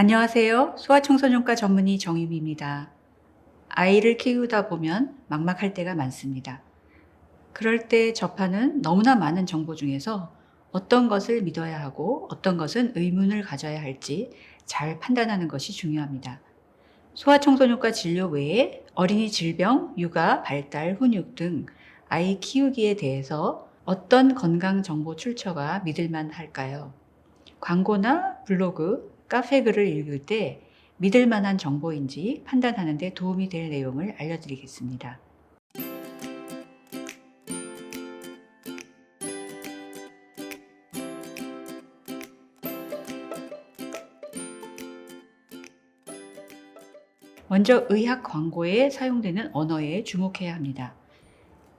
안녕하세요. 소아청소년과 전문의 정유미입니다. 아이를 키우다 보면 막막할 때가 많습니다. 그럴 때 접하는 너무나 많은 정보 중에서 어떤 것을 믿어야 하고 어떤 것은 의문을 가져야 할지 잘 판단하는 것이 중요합니다. 소아청소년과 진료 외에 어린이 질병, 육아, 발달, 훈육 등 아이 키우기에 대해서 어떤 건강 정보 출처가 믿을 만 할까요? 광고나 블로그, 카페 글을 읽을 때 믿을 만한 정보인지 판단하는 데 도움이 될 내용을 알려드리겠습니다. 먼저 의학 광고에 사용되는 언어에 주목해야 합니다.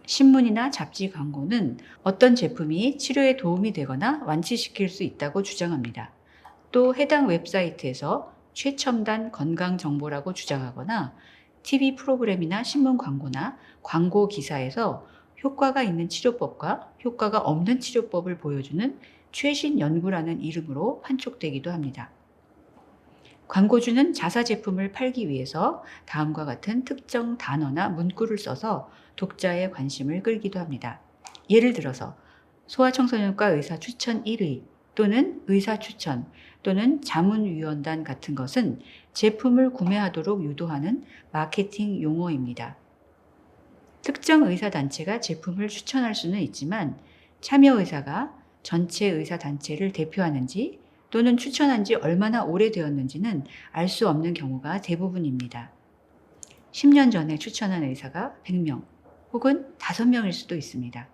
신문이나 잡지 광고는 어떤 제품이 치료에 도움이 되거나 완치시킬 수 있다고 주장합니다. 또 해당 웹사이트에서 최첨단 건강 정보라고 주장하거나 TV 프로그램이나 신문 광고나 광고 기사에서 효과가 있는 치료법과 효과가 없는 치료법을 보여주는 최신 연구라는 이름으로 판촉되기도 합니다. 광고주는 자사 제품을 팔기 위해서 다음과 같은 특정 단어나 문구를 써서 독자의 관심을 끌기도 합니다. 예를 들어서 소아청소년과 의사 추천 1위 또는 의사 추천 또는 자문위원단 같은 것은 제품을 구매하도록 유도하는 마케팅 용어입니다. 특정 의사단체가 제품을 추천할 수는 있지만 참여 의사가 전체 의사단체를 대표하는지 또는 추천한 지 얼마나 오래되었는지는 알 수 없는 경우가 대부분입니다. 10년 전에 추천한 의사가 100명 혹은 5명일 수도 있습니다.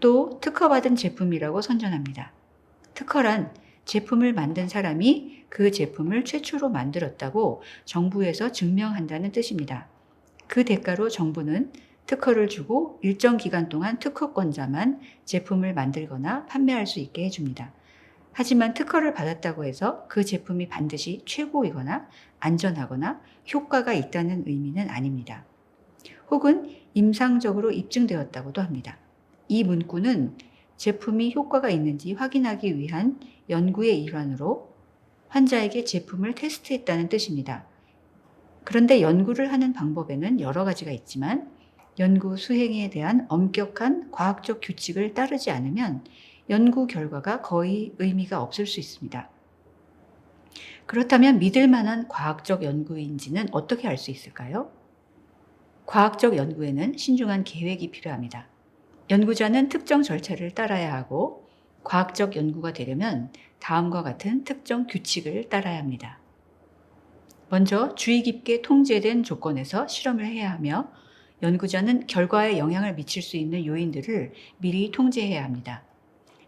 또 특허받은 제품이라고 선전합니다. 특허란 제품을 만든 사람이 그 제품을 최초로 만들었다고 정부에서 증명한다는 뜻입니다. 그 대가로 정부는 특허를 주고 일정 기간 동안 특허권자만 제품을 만들거나 판매할 수 있게 해줍니다. 하지만 특허를 받았다고 해서 그 제품이 반드시 최고이거나 안전하거나 효과가 있다는 의미는 아닙니다. 혹은 임상적으로 입증되었다고도 합니다. 이 문구는 제품이 효과가 있는지 확인하기 위한 연구의 일환으로 환자에게 제품을 테스트했다는 뜻입니다. 그런데 연구를 하는 방법에는 여러 가지가 있지만 연구 수행에 대한 엄격한 과학적 규칙을 따르지 않으면 연구 결과가 거의 의미가 없을 수 있습니다. 그렇다면 믿을 만한 과학적 연구인지는 어떻게 알 수 있을까요? 과학적 연구에는 신중한 계획이 필요합니다. 연구자는 특정 절차를 따라야 하고 과학적 연구가 되려면 다음과 같은 특정 규칙을 따라야 합니다. 먼저 주의 깊게 통제된 조건에서 실험을 해야 하며 연구자는 결과에 영향을 미칠 수 있는 요인들을 미리 통제해야 합니다.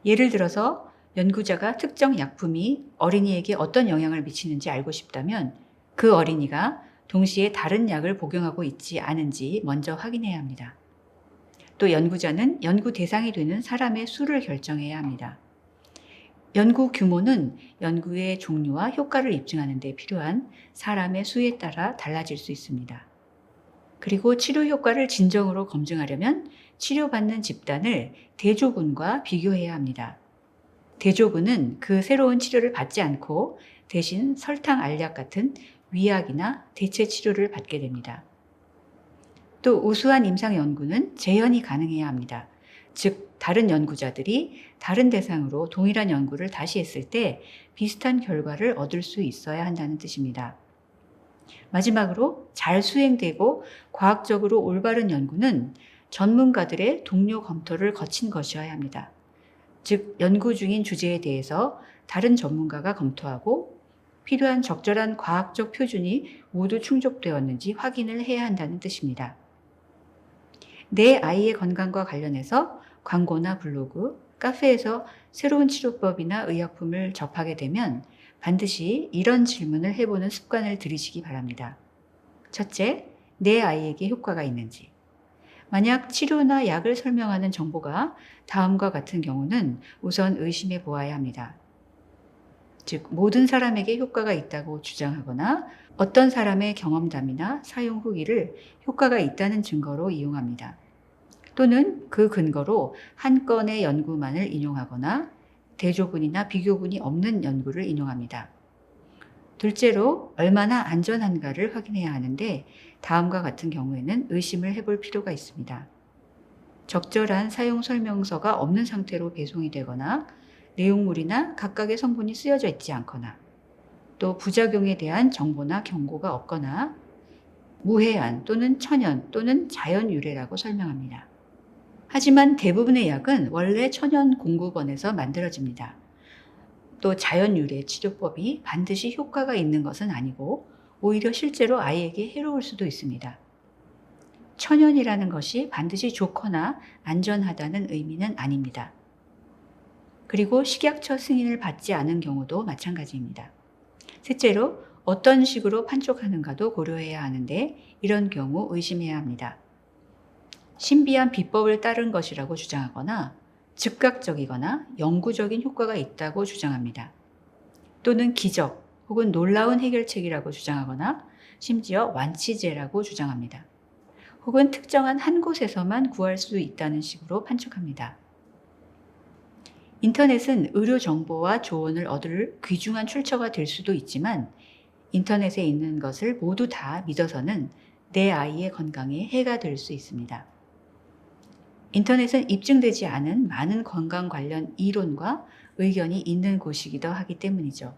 예를 들어서 연구자가 특정 약품이 어린이에게 어떤 영향을 미치는지 알고 싶다면 그 어린이가 동시에 다른 약을 복용하고 있지 않은지 먼저 확인해야 합니다. 또 연구자는 연구 대상이 되는 사람의 수를 결정해야 합니다. 연구 규모는 연구의 종류와 효과를 입증하는 데 필요한 사람의 수에 따라 달라질 수 있습니다. 그리고 치료 효과를 진정으로 검증하려면 치료받는 집단을 대조군과 비교해야 합니다. 대조군은 그 새로운 치료를 받지 않고 대신 설탕 알약 같은 위약이나 대체 치료를 받게 됩니다. 또 우수한 임상 연구는 재현이 가능해야 합니다. 즉, 다른 연구자들이 다른 대상으로 동일한 연구를 다시 했을 때 비슷한 결과를 얻을 수 있어야 한다는 뜻입니다. 마지막으로 잘 수행되고 과학적으로 올바른 연구는 전문가들의 동료 검토를 거친 것이어야 합니다. 즉, 연구 중인 주제에 대해서 다른 전문가가 검토하고 필요한 적절한 과학적 표준이 모두 충족되었는지 확인을 해야 한다는 뜻입니다. 내 아이의 건강과 관련해서 광고나 블로그, 카페에서 새로운 치료법이나 의약품을 접하게 되면 반드시 이런 질문을 해보는 습관을 들이시기 바랍니다. 첫째, 내 아이에게 효과가 있는지. 만약 치료나 약을 설명하는 정보가 다음과 같은 경우는 우선 의심해 보아야 합니다. 즉, 모든 사람에게 효과가 있다고 주장하거나 어떤 사람의 경험담이나 사용 후기를 효과가 있다는 증거로 이용합니다. 또는 그 근거로 한 건의 연구만을 인용하거나 대조군이나 비교군이 없는 연구를 인용합니다. 둘째로 얼마나 안전한가를 확인해야 하는데 다음과 같은 경우에는 의심을 해볼 필요가 있습니다. 적절한 사용 설명서가 없는 상태로 배송이 되거나 내용물이나 각각의 성분이 쓰여져 있지 않거나 또 부작용에 대한 정보나 경고가 없거나 무해한 또는 천연 또는 자연 유래라고 설명합니다. 하지만 대부분의 약은 원래 천연 공급원에서 만들어집니다. 또 자연 유래 치료법이 반드시 효과가 있는 것은 아니고 오히려 실제로 아이에게 해로울 수도 있습니다. 천연이라는 것이 반드시 좋거나 안전하다는 의미는 아닙니다. 그리고 식약처 승인을 받지 않은 경우도 마찬가지입니다. 셋째로 어떤 식으로 판촉하는가도 고려해야 하는데 이런 경우 의심해야 합니다. 신비한 비법을 따른 것이라고 주장하거나 즉각적이거나 영구적인 효과가 있다고 주장합니다. 또는 기적 혹은 놀라운 해결책이라고 주장하거나 심지어 완치제라고 주장합니다. 혹은 특정한 한 곳에서만 구할 수 있다는 식으로 판촉합니다. 인터넷은 의료 정보와 조언을 얻을 귀중한 출처가 될 수도 있지만 인터넷에 있는 것을 모두 다 믿어서는 내 아이의 건강에 해가 될 수 있습니다. 인터넷은 입증되지 않은 많은 건강 관련 이론과 의견이 있는 곳이기도 하기 때문이죠.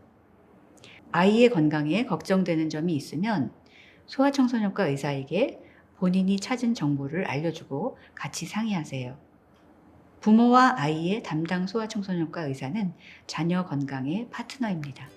아이의 건강에 걱정되는 점이 있으면 소아청소년과 의사에게 본인이 찾은 정보를 알려주고 같이 상의하세요. 부모와 아이의 담당 소아청소년과 의사는 자녀 건강의 파트너입니다.